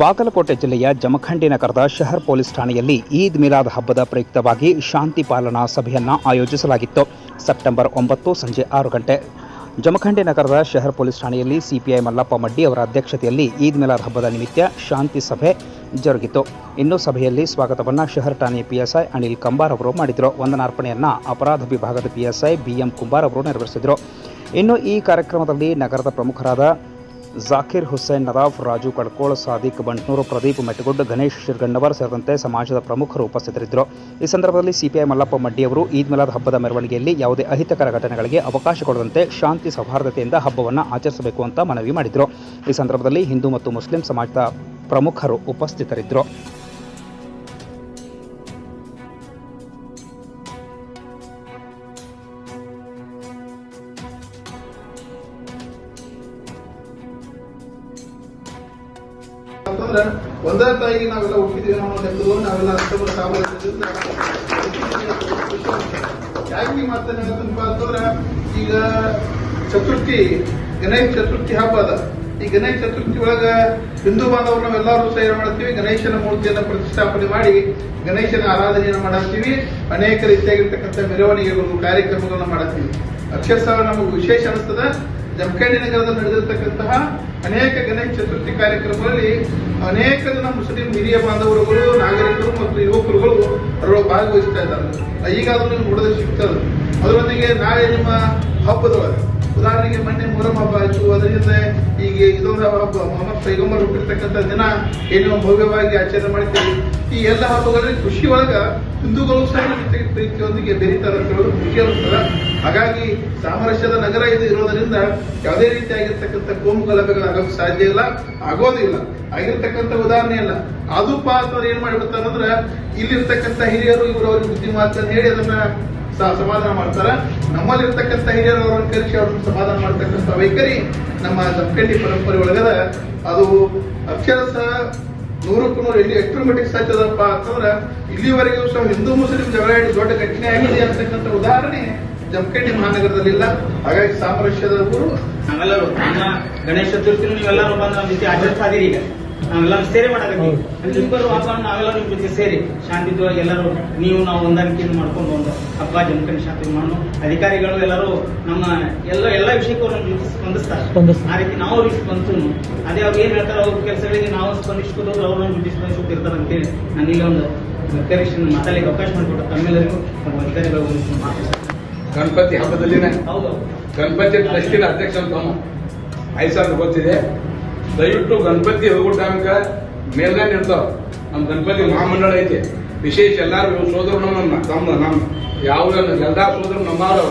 ಬಾಗಲಕೋಟೆ ಜಿಲ್ಲೆಯ ಜಮಖಂಡಿ ನಗರದ ಶಹರ್ ಪೊಲೀಸ್ ಠಾಣೆಯಲ್ಲಿ ಈದ್ ಮಿಲಾದ್ ಹಬ್ಬದ ಪ್ರಯುಕ್ತವಾಗಿ ಶಾಂತಿ ಪಾಲನಾ ಸಭೆಯನ್ನು ಆಯೋಜಿಸಲಾಗಿತ್ತು. ಸೆಪ್ಟೆಂಬರ್ ಒಂಬತ್ತು ಸಂಜೆ ಆರು ಗಂಟೆ. ಜಮಖಂಡಿ ನಗರದ ಶಹರ್ ಪೊಲೀಸ್ ಠಾಣೆಯಲ್ಲಿ ಸಿಪಿಐ ಮಲ್ಲಪ್ಪ ಮಡ್ಡಿ ಅವರ ಅಧ್ಯಕ್ಷತೆಯಲ್ಲಿ ಈದ್ ಮಿಲಾದ್ ಹಬ್ಬದ ನಿಮಿತ್ತ ಶಾಂತಿ ಸಭೆ ಜರುಗಿತು. ಇನ್ನು ಸಭೆಯಲ್ಲಿ ಸ್ವಾಗತವನ್ನು ಶಹರ್ ಠಾಣೆಯ ಪಿಎಸ್ಐ ಅನಿಲ್ ಕಂಬಾರ್ ಅವರು ಮಾಡಿದರು. ವಂದನಾರ್ಪಣೆಯನ್ನು ಅಪರಾಧ ವಿಭಾಗದ ಪಿಎಸ್ಐ ಬಿಎಂ ಕುಂಬಾರ್ ಅವರು ನೆರವೇರಿಸಿದರು. ಇನ್ನು ಈ ಕಾರ್ಯಕ್ರಮದಲ್ಲಿ ನಗರದ ಪ್ರಮುಖರಾದ ಜಾಕಿರ್ ಹುಸೇನ್ ನದಾಫ್ ರಾಜು ಕಡ್ಕೋಳ, ಸಾದಿಕ್ ಬಂಟ್ನೂರು, ಪ್ರದೀಪ್ ಮೆಟಗುಡ್ ಗಣೇಶ್ ಶಿರ್ಗಣ್ಣವರ್ ಸೇರಿದಂತೆ ಸಮಾಜದ ಪ್ರಮುಖರು ಉಪಸ್ಥಿತರಿದ್ದರು. ಈ ಸಂದರ್ಭದಲ್ಲಿ ಸಿಪಿಐ ಮಲ್ಲಪ್ಪ ಮಡ್ಡಿ ಅವರು ಈದ್ ಮಿಲಾದ್ ಹಬ್ಬದ ಮೆರವಣಿಗೆಯಲ್ಲಿ ಯಾವುದೇ ಅಹಿತಕರ ಘಟನೆಗಳಿಗೆ ಅವಕಾಶ ಕೊಡದಂತೆ ಶಾಂತಿ, ಸೌಹಾರ್ದತೆಯಿಂದ ಹಬ್ಬವನ್ನು ಆಚರಿಸಬೇಕು ಅಂತ ಮನವಿ ಮಾಡಿದರು. ಈ ಸಂದರ್ಭದಲ್ಲಿ ಹಿಂದೂ ಮತ್ತು ಮುಸ್ಲಿಂ ಸಮಾಜದ ಪ್ರಮುಖರು ಉಪಸ್ಥಿತರಿದ್ದರು. ಅಂತಂದ್ರೆ ಒಂದೇ ತಾಯಿಗೆ ನಾವೆಲ್ಲ ಹುಟ್ಟಿದೀವಿ ಅನ್ನೋ ನಾವೆಲ್ಲ ಅಷ್ಟೊಂದು ಸಾಮರಸ್ಯದಿಂದ ಯಾಕೆ ನೀವು ಮಾತನ್ನ ಹೇಳ್ತೀನಪ್ಪ ಅಂತಂದ್ರೆ, ಈಗ ಚತುರ್ಥಿ, ಗಣೇಶ ಚತುರ್ಥಿ ಹಬ್ಬ ಅದ. ಈ ಗಣೇಶ ಚತುರ್ಥಿ ಒಳಗ ಹಿಂದೂ ಬಾಂಧವರು ನಾವೆಲ್ಲರೂ ಸೇರಿ ಮಾಡ್ತೀವಿ, ಗಣೇಶನ ಮೂರ್ತಿಯನ್ನು ಪ್ರತಿಷ್ಠಾಪನೆ ಮಾಡಿ ಗಣೇಶನ ಆರಾಧನೆಯನ್ನು ಮಾಡತ್ತೀವಿ. ಅನೇಕ ರೀತಿಯಾಗಿರ್ತಕ್ಕಂಥ ಮೆರವಣಿಗೆಗಳು, ಕಾರ್ಯಕ್ರಮಗಳನ್ನ ಮಾಡತ್ತೀವಿ. ಅಕ್ಷರಶಃ ನಮಗೆ ವಿಶೇಷ ಅನಿಸ್ತದ. ಜಮಖಂಡಿ ನಗರದಲ್ಲಿ ನಡೆದಿರ್ತಕ್ಕಂತಹ ಅನೇಕ ಗಣೇಶ ಚತುರ್ಥಿ ಕಾರ್ಯಕ್ರಮಗಳಲ್ಲಿ ಅನೇಕ ಜನ ಮುಸ್ಲಿಂ ಹಿರಿಯ ಬಾಂಧವರುಗಳು, ನಾಗರಿಕರು ಮತ್ತು ಯುವಕರುಗಳು ಅದರೊಳಗೆ ಭಾಗವಹಿಸ್ತಾ ಇದ್ದಾರೆ. ಈಗಾದರೂ ನೀವು ನೋಡೋದಕ್ಕೆ ಸಿಗ್ತದೆ. ಅದರೊಂದಿಗೆ ನಾಳೆ ನಿಮ್ಮ ಹಬ್ಬದೊಳಗೆ, ಉದಾಹರಣೆಗೆ ಮೊನ್ನೆ ಮೊಹರಂ ಹಬ್ಬ ಆಯ್ತು. ಅದರಿಂದ ಈಗ ಇದೊಂದು ಹಬ್ಬ ಮೊಹಮ್ಮದ್ ಪೈಗಂಬರ್ ಹುಟ್ಟಿರ್ತಕ್ಕಂಥ ದಿನ ಏನೋ ಭವ್ಯವಾಗಿ ಆಚರಣೆ ಮಾಡ್ತೀವಿ. ಈ ಎಲ್ಲ ಹಬ್ಬಗಳಲ್ಲಿ ಖುಷಿ ಒಳಗೆ ಹಿಂದೂಗಳು ಸಹ ಪ್ರೀತಿಯೊಂದಿಗೆ ಬೆರೀತಾರೆ ಅಂತ ಹೇಳೋದು ಖುಷಿ ಹಾಗಾಗಿ ಸಾಮರಸ್ಯದ ನಗರ ಇದು ಇರೋದರಿಂದ ಯಾವುದೇ ರೀತಿಯಾಗಿರ್ತಕ್ಕಂಥ ಕೋಮು ಗಲಭೆಗಳಾಗೋಕೆ ಸಾಧ್ಯ ಇಲ್ಲ ಆಗೋದಿಲ್ಲ ಆಗಿರ್ತಕ್ಕಂಥ ಉದಾಹರಣೆ ಇಲ್ಲ ಅದು ಪಾತ್ರ ಏನ್ ಮಾಡಿಬಿಡ್ತಾರಂದ್ರೆ ಇಲ್ಲಿರ್ತಕ್ಕಂಥ ಹಿರಿಯರು ಇವರು ಅವ್ರಿಗೆ ಬುದ್ಧಿ ಮಾತನ್ನು ಹೇಳಿ ಅದನ್ನ ಸಮಾಧಾನ ಮಾಡ್ತಾರ. ನಮ್ಮಲ್ಲಿರ್ತಕ್ಕಂಥ ಹಿರಿಯರು ಅವರನ್ನು ಕರೆಸಿ ಅವ್ರನ್ನ ಸಮಾಧಾನ ಮಾಡ್ತಕ್ಕಂಥ ವೈಖರಿ ನಮ್ಮ ಜಮಖಂಡಿ ಪರಂಪರೆ ಒಳಗದ. ಅದು ಅಕ್ಷರಸ ನೂರಕ್ಕೂ ನೂರು ಇಲ್ಲಿ ಎಷ್ಟರ ಮಟ್ಟಿಗೆ ಸಾಧ್ಯದಪ್ಪ ಅಂತಂದ್ರೆ ಇಲ್ಲಿವರೆಗೂ ಸಹ ಹಿಂದೂ ಮುಸ್ಲಿಂ ಜಗಳ ದೊಡ್ಡ ಘಟನೆ ಆಗಿದೆ ಅಂತಕ್ಕಂಥ ಉದಾಹರಣೆ ಜಮಖಂಡಿ ಮಹಾನಗರದಲ್ಲಿ ಇಲ್ಲ ಹಾಗಾಗಿ ಸಾಮರಸ್ಯದ ಊರು ನಾವೆಲ್ಲರೂ ನಮ್ಮ ಗಣೇಶ ಚತುರ್ಥಿ ನೀವೆಲ್ಲರೂ ಬಂದು ನಮ್ಮ ಜೊತೆ ಆಚರಿಸ್ತಾ ಇದೀರಿ ಈಗ. ನಾವೆಲ್ಲರೂ ಸೇರಿ ಮಾಡಿ ಇಬ್ಬರು ಹಬ್ಬ ನಾವೆಲ್ಲರೂ ನಿಮ್ಮ ಜೊತೆ ಸೇರಿ ಶಾಂತಿಯುತವಾಗಿ ಎಲ್ಲರೂ ನೀವು ನಾವು ಹೊಂದಾಣಿಕೆಯನ್ನು ಮಾಡ್ಕೊಂಡು ಒಂದು ಹಬ್ಬ ಜಮಖಂಡಿ ಶಾಂತಿ ಮಾಡೋಣ ಅಧಿಕಾರಿಗಳು ಎಲ್ಲರೂ ನಮ್ಮ ಎಲ್ಲ ಎಲ್ಲ ವಿಷಯಕ್ಕೂ ನಮ್ಮ ಜೊತೆ ಸ್ಪಂದಿಸ್ತಾರೆ. ಆ ರೀತಿ ನಾವು ಅವ್ರಿಗೆ ಸ್ಪಂದಿಸೋನು ಅದೇ ಅವ್ರು ಏನ್ ಹೇಳ್ತಾರೆ ಅವ್ರ ಕೆಲಸಗಳಿಗೆ ನಾವು ಸ್ಪಂದಿಸ್ಕೊಂಡು ಅವ್ರು ನಮ್ಮ ಜೊತೆ ಸ್ಪಂದಿಸುತ್ತಿರ್ತಾರೆ ಅಂತೇಳಿ ನಾನು ಇಲ್ಲಿ ಒಂದು ಕರೆಕ್ಷನ್ ಮಾತಾಡಲಿಕ್ಕೆ ಅವಕಾಶ ಮಾಡಿಕೊಟ್ಟು ತಮ್ಮೆಲ್ಲರಿಗೂ ನಮ್ಮ ಅಧಿಕಾರಿಗಳು ಮಾತಾಡ್ತಾರೆ ಗಣಪತಿ ಹಬ್ಬದಲ್ಲಿನೇ. ಹೌದು. ಗಣಪತಿ ಟ್ರಸ್ಟಿನ ಅಧ್ಯಕ್ಷ ಅಂತ ಅವನು. ಐದು ಸಾವಿರ ಗೊತ್ತಿದೆ ದಯವಿಟ್ಟು ಗಣಪತಿ ಹೋಗೋ ಟೈಮ್ಗೆ ಮೇಲ್ಗಡೆ ಇರ್ತಾವ ನಮ್ಮ ಗಣಪತಿ ಮಹಾಮಂಡಳ ಐತಿ. ವಿಶೇಷ ಎಲ್ಲಾರು ಸೋದರರು ನಮ್ಮ ತಮ್ಮ ನಮ್ಮ ಯಾವ ಎಲ್ಲ ಸೋದರ ನಮ್ಮವ್ರು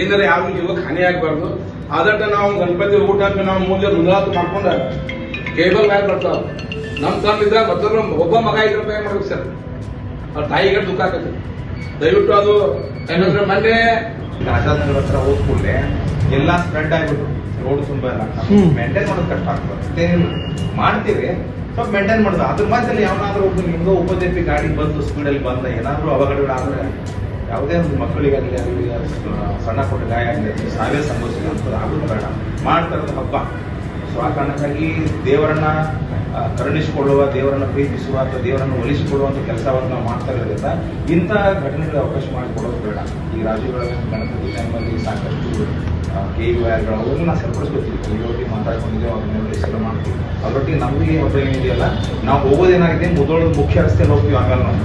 ಏನಾರ ಯಾವ ಜೀವಕ್ಕೆ ಹಾನಿ ಆಗಬಾರ್ದು. ಆದಟ್ಟ ನಾವು ಗಣಪತಿ ಹೋಗೋ ಟೈಮ್ಗೆ ನಾವು ಮುಂದೆ ಮುಂದಾತು ಮಾಡ್ಕೊಂಡ ಕೇಬಲ್ ಮ್ಯಾಗ ಬರ್ತಾವ. ನಮ್ಮ ತಮ್ಮ ಇದ್ದಾಗ ಮತ್ತೊಬ್ಬ ಒಬ್ಬ ಮಗ ರೂಪಾಯಿ ಮಾಡ್ಬೇಕು ಸರ್. ಅವ್ರ ತಾಯಿಗೆ ದುಃಖ ಆಗತ್ತೆ ದಯವಿಟ್ಟು ಅದು ಯಾಕಂದ್ರೆ ಮೊನ್ನೆ ರಾಜಾನಗರ ಹತ್ರ ಹೋದ ಕೂಡಲೇ ಎಲ್ಲ ಸ್ಪ್ರೆಡ್ ಆಗ್ಬಿಟ್ಟು ರೋಡ್ ತುಂಬಾ ಎಲ್ಲ. ಮೇಂಟೈನ್ ಮಾಡೋದು ಕಷ್ಟ ಆಗ್ತದೆ. ಮಾಡ್ತೀವಿ. ಸ್ವಲ್ಪ ಮೇಂಟೈನ್ ಮಾಡೋದು. ಅದ್ರ ಮಧ್ಯದಲ್ಲಿ ಯಾವನಾದ್ರೂ ಒಬ್ಬ ನಿಮ್ಗೆ ಉಪದೇಪಿ ಗಾಡಿ ಬಂದು ಸ್ಪೀಡಲ್ಲಿ ಬಂದ ಏನಾದ್ರೂ ಅವಘಡಗಳಾದ್ರೆ ಯಾವುದೇ ಒಂದು ಮಕ್ಕಳಿಗಾಗಲಿ ಆಗಲಿ ಸಣ್ಣ ಪುಟ್ಟ ಗಾಯ ಆಗಲಿ ಸಾವೇ ಸಂಭವಿಸಿಲ್ಲ ಅಂತ ಆಗೋದು ಬೇಡ. ಮಾಡ್ತಾರದ ಹಬ್ಬ. ಸೊ ಆ ಕಾರಣಕ್ಕಾಗಿ ದೇವರನ್ನ ಕರುಣಿಸಿಕೊಳ್ಳುವ, ದೇವರನ್ನು ಪ್ರೀತಿಸುವ ಅಥವಾ ದೇವರನ್ನು ಒಲಿಸಿಕೊಳ್ಳುವಂಥ ಕೆಲಸವನ್ನು ನಾವು ಮಾಡ್ತಾ ಇರೋದ್ರಿಂದ ಇಂಥ ಘಟನೆಗಳಿಗೆ ಅವಕಾಶ ಮಾಡಿಕೊಡೋದು ಬೇಡ. ಈ ರಾಜ್ಯಗಳ ಗಣಪತಿ ಟೈಮಲ್ಲಿ ಸಾಕಷ್ಟು ಕೆ ಯು ಆರ್ಗಳು ಅವ್ರನ್ನ ನಾವು ಸರಿಪಡಿಸ್ಕೊತೀವಿ. ಇಲ್ಲೊಟ್ಟಿಗೆ ಮಾತಾಡ್ಕೊಂಡಿದ್ದೇವೆ ಅವ್ರನ್ನೆಲ್ಲ ಸಲ ಮಾಡ್ತೀವಿ. ಅವರೊಟ್ಟಿಗೆ ನಮಗೆ ಒಬ್ಬ ಏನಿದೆಯಲ್ಲ ನಾವು ಹೋಗೋದೇನಾಗಿದೆ ಮುದೋಳದ ಮುಖ್ಯ ರಸ್ತೆಯಲ್ಲಿ ಹೋಗ್ತೀವಿ ಆಮೇಲೆ ನಾವು.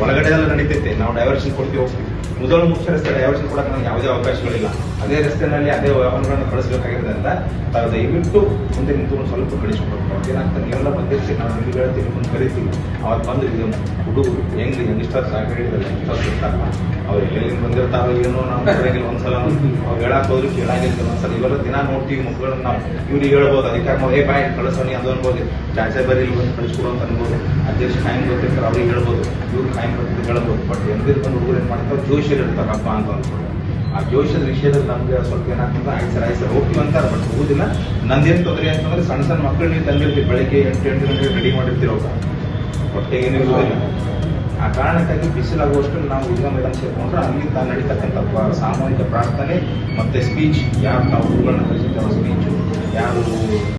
ಒಳಗಡೆ ಎಲ್ಲ ನಡೀತೈತೆ. ನಾವು ಡೈವರ್ಷನ್ ಕೊಡ್ತೀವಿ, ಹೋಗ್ತೀವಿ. ಮೊದಲು ಮುಖ್ಯ ರಸ್ತೆ ಡೈವರ್ಷನ್ ಕೊಡಕ್ಕೆ ನಮ್ಗೆ ಯಾವುದೇ ಅವಕಾಶಗಳಿಲ್ಲ. ಅದೇ ರಸ್ತೆನಲ್ಲಿ ಅದೇ ವಾಹನಗಳನ್ನು ಬಳಸಬೇಕಾಗಿರೋದ್ರಿಂದ ತಾವು ದಯವಿಟ್ಟು ಮುಂದೆ ನಿಂತು ಸ್ವಲ್ಪ ಕಳಿಸ್ಕೊಡ್ಬೇಕು. ಏನಾಗ್ತದೆ ನೀವೆಲ್ಲ ಬಂದಿರ್ತೀವಿ ನಾವು ನಿಮ್ಗೆ ಹೇಳ್ತೀವಿ ಮುಂದೆ ಕರಿತೀವಿ. ಅವತ್ತು ಬಂದು ಇದು ಹುಡುಗರು ಹೆಂಗ್ ಯಂಗಿಸ್ಟರ್ಸ್ ಸಾಕು ಹೇಳಿದ್ರೆ ಯಂಗಿಸ್ಟರ್ಸ್ ಇರ್ತಾರಲ್ಲ ಅವ್ರು ಎಲ್ಲಿಂದ ಬಂದಿರ್ತಾರೋ ಏನೋ ನಾವು ಕರೆಯಂಗಿಲ್ಲ ಒಂದ್ಸಲ ಅವ್ರು ಹೇಳಕ್ಕೆ ಹೋದ್ರು ಕೇಳಾಗಿರ್ತೀವಿ ಒಂದ್ಸಲ ಇವೆಲ್ಲ ದಿನ ನೋಡ್ತೀವಿ ಮಕ್ಕಳನ್ನ ನಾವು. ಇವ್ರಿಗೆ ಹೇಳ್ಬೋದು ಅದಕ್ಕೆ ಮಾಡಿ, ಏ, ಬಾಯ್, ಕಳಿಸೋಣ ಅದು ಅನ್ಬೋದು. ಚಾಚೆ ಬರೀ ಇಲ್ಲಿ ಬಂದು ಕಳಿಸ್ಕೊಡು ಅಂತ ಅನ್ಬೋದು. ಅಧ್ಯಕ್ಷ ಹ್ಯಾಂಗ್ ಗೊತ್ತಿರ್ತಾರೆ, ಅವ್ರಿಗೆ ಹೇಳ್ಬೋದು. ಇವ್ರು ಹೇಳೋದು ಹೇಳ್ಬೋದು ಬಟ್ ಬಂದು ಹುಡುಗರು ಏನು ಮಾಡ್ತಾರೆ? ಜೋಶಿಯಲ್ಲಿ ಇರ್ತಾರಪ್ಪ ಅಂತ ಅಂದ್ಕೊಂಡು ಆ ಜೋಶದ ವಿಷಯದಲ್ಲಿ ನಮಗೆ ಸ್ವಲ್ಪ ಏನಾಗ್ತದೆ ಆಯ್ತು ಸರ್ ಆಯ್ತು ಸರ್ ಹೋಗ್ತೀವಿ ಅಂತಾರೆ. ಬಟ್ ಹೋಗುದಿಲ್ಲ ನಂದೇನು ತೊಂದರೆ ಅಂತಂದ್ರೆ ಸಣ್ಣ ಸಣ್ಣ ಮಕ್ಕಳು ನೀವು ತಂದಿರ್ತೀವಿ ಬೆಳಿಗ್ಗೆ ಎಂಟು ಎಂಟು ಗಂಟೆಗೆ ರೆಡಿ ಮಾಡಿರ್ತೀವಿ ಅವಾಗ ಹೊಟ್ಟೆಗೆ ಏನು ಆ ಕಾರಣಕ್ಕಾಗಿ ಬಿಸಿಲಾಗುವಷ್ಟು ನಾವು ಹುಡುಗ ಮೇಡಮ್ ಸೇರ್ಕೊಂಡ್ರೆ ಅಲ್ಲಿಂದ ನಡೀತಕ್ಕಂಥ ಪ- ಸಾಮೂಹಿಕ ಪ್ರಾರ್ಥನೆ ಮತ್ತು ಸ್ಪೀಚ್ ಯಾರು ನಾವು ಹುಡುಗರನ್ನ ಕಲಿಸಿದ್ದೇವೆ ಸ್ಪೀಚು ಯಾರು